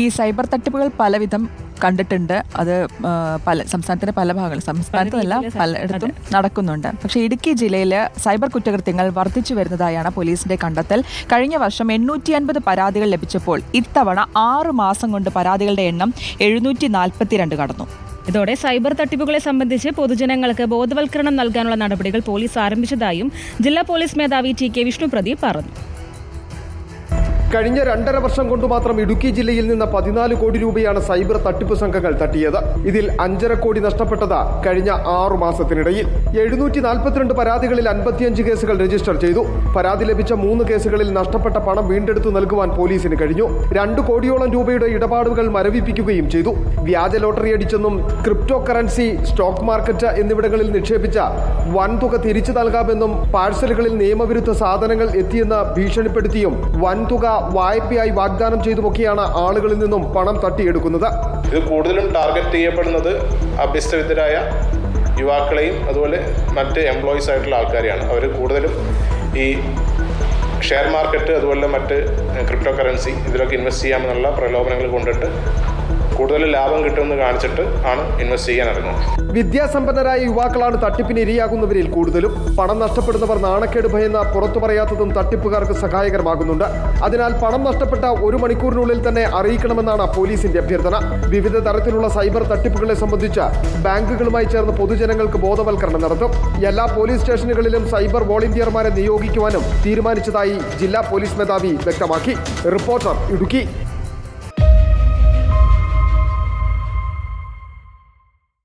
ഈ സൈബർ തട്ടിപ്പുകൾ പലവിധം കണ്ടിട്ടുണ്ട്. അത് പല സംസ്ഥാനത്തിന്റെ പല ഭാഗങ്ങൾ സംസ്ഥാനത്തല്ല രീതിയിൽ പലയിടത്തും നടക്കുന്നുണ്ട്. പക്ഷേ ഇടുക്കി ജില്ലയിൽ സൈബർ കുറ്റകൃത്യങ്ങൾ വർദ്ധിച്ചു വരുന്നതായാണ് പോലീസിന്റെ കണ്ടെത്തൽ. കഴിഞ്ഞ വർഷം എണ്ണൂറ്റി അൻപത് പരാതികൾ ലഭിച്ചപ്പോൾ ഇത്തവണ ആറ് മാസം കൊണ്ട് പരാതികളുടെ എണ്ണം എഴുന്നൂറ്റി നാൽപ്പത്തിരണ്ട് കടന്നു. ഇതോടെ സൈബർ തട്ടിപ്പുകളെ സംബന്ധിച്ച് പൊതുജനങ്ങൾക്ക് ബോധവൽക്കരണം നൽകാനുള്ള നടപടികൾ പോലീസ് ആരംഭിച്ചതായും ജില്ലാ പോലീസ് മേധാവി ടി കെ വിഷ്ണുപ്രദീപ് പറഞ്ഞു. കഴിഞ്ഞ രണ്ടര വർഷം കൊണ്ട് മാത്രം ഇടുക്കി ജില്ലയിൽ നിന്ന് പതിനാല് കോടി രൂപയാണ് സൈബർ തട്ടിപ്പ് സംഘങ്ങൾ തട്ടിയത്. ഇതിൽ അഞ്ചര കോടി നഷ്ടപ്പെട്ടത് കഴിഞ്ഞ ആറു മാസത്തിനിടയിൽ. എഴുന്നൂറ്റി നാൽപ്പത്തിരണ്ട് പരാതികളിൽ അൻപത്തിയഞ്ച് കേസുകൾ രജിസ്റ്റർ ചെയ്തു. പരാതി ലഭിച്ച മൂന്ന് കേസുകളിൽ നഷ്ടപ്പെട്ട പണം വീണ്ടെടുത്തു നൽകുവാൻ പോലീസിന് കഴിഞ്ഞു. രണ്ട് കോടിയോളം രൂപയുടെ ഇടപാടുകൾ മരവിപ്പിക്കുകയും ചെയ്തു. വ്യാജ ലോട്ടറി അടിച്ചെന്നും ക്രിപ്റ്റോ കറൻസി സ്റ്റോക്ക് മാർക്കറ്റ് എന്നിവിടങ്ങളിൽ നിക്ഷേപിച്ച വൻതുക തിരിച്ചു നൽകാമെന്നും പാഴ്സലുകളിൽ നിയമവിരുദ്ധ സാധനങ്ങൾ എത്തിയെന്ന് ഭീഷണിപ്പെടുത്തിയും വൻതുക വായ്പയായി വാഗ്ദാനം ചെയ്തുമൊക്കെയാണ് ആളുകളിൽ നിന്നും പണം തട്ടിയെടുക്കുന്നത്. ഇത് കൂടുതലും ടാർഗറ്റ് ചെയ്യപ്പെടുന്നത് അഭ്യസ്തവിദ്യരായ യുവാക്കളെയും അതുപോലെ മറ്റ് എംപ്ലോയീസ് ആയിട്ടുള്ള ആൾക്കാരെയാണ്. അവർ കൂടുതലും ഈ ഷെയർ മാർക്കറ്റ് അതുപോലെ മറ്റ് ക്രിപ്റ്റോ കറൻസി ഇതിലൊക്കെ ഇൻവെസ്റ്റ് ചെയ്യാമെന്നുള്ള പ്രലോഭനങ്ങൾ കൊണ്ടിട്ട് കൂടുതൽ ലാഭം കിട്ടുമെന്ന് കാണിച്ചിട്ട് ആണ് ഇൻവെസ്റ്റ് ചെയ്യാൻ ഇറങ്ങുന്നത്. വിദ്യാസമ്പന്നരായ യുവാക്കളാണ് തട്ടിപ്പിന് ഇരയാകുന്നവരിൽ കൂടുതലും. പണം നഷ്ടപ്പെടുന്നവർ നാണക്കേട് ഭയന്ന പുറത്തു പറയാത്തതും തട്ടിപ്പുകാർക്ക് സഹായകരമാകുന്നുണ്ട്. അതിനാൽ പണം നഷ്ടപ്പെട്ട ഒരു മണിക്കൂറിനുള്ളിൽ തന്നെ അറിയിക്കണമെന്നാണ് പോലീസിന്റെ അഭ്യർത്ഥന. വിവിധ തരത്തിലുള്ള സൈബർ തട്ടിപ്പുകളെ സംബന്ധിച്ച് ബാങ്കുകളുമായി ചേർന്ന് പൊതുജനങ്ങൾക്ക് ബോധവൽക്കരണം നടത്തും. എല്ലാ പോലീസ് സ്റ്റേഷനുകളിലും സൈബർ വോളണ്ടിയർമാരെ നിയോഗിക്കുവാനും തീരുമാനിച്ചതായി ജില്ലാ പോലീസ് മേധാവി വ്യക്തമാക്കി. റിപ്പോർട്ടർ ഇടുക്കി.